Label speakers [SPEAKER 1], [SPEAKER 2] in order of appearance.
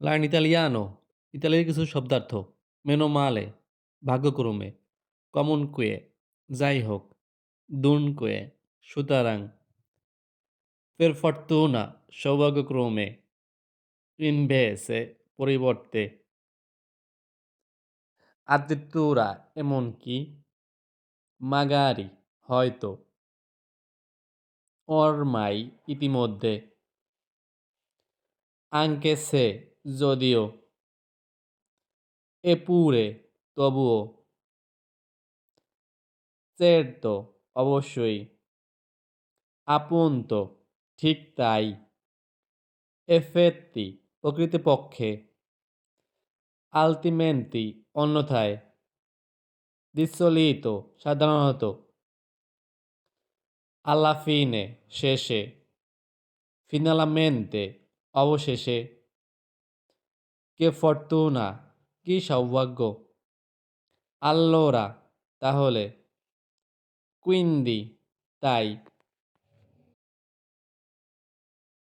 [SPEAKER 1] Line ইতালিয়ানো ইতালির কিছু শব্দার্থ মেনো মালে ভাগ্যক্রমে কমন কুয়ে যাই হোক দুন কুয়ে সুতরাং ফের ফটতো সৌভাগ্যক্রমে ইনভেসে পরিবর্তে আদিত্যরা এমনকি মাগারি হয়তো ওর মাই ইতিমধ্যে আঙ্কে সে যদিও এপুরে তবুও চের তো অবশ্যই। আপন ঠিক তাই। এফেতি প্রকৃতপক্ষে আলটিমেন্টি অন্যথায় বিশ্বলিত সাধারণত। আলাফিনে শেষে ফিনালামেন্টে অবশেষে কে ফর্তুনা কি সৌভাগ্য। আল্লোরা তাহলে কুইন্দি তাই।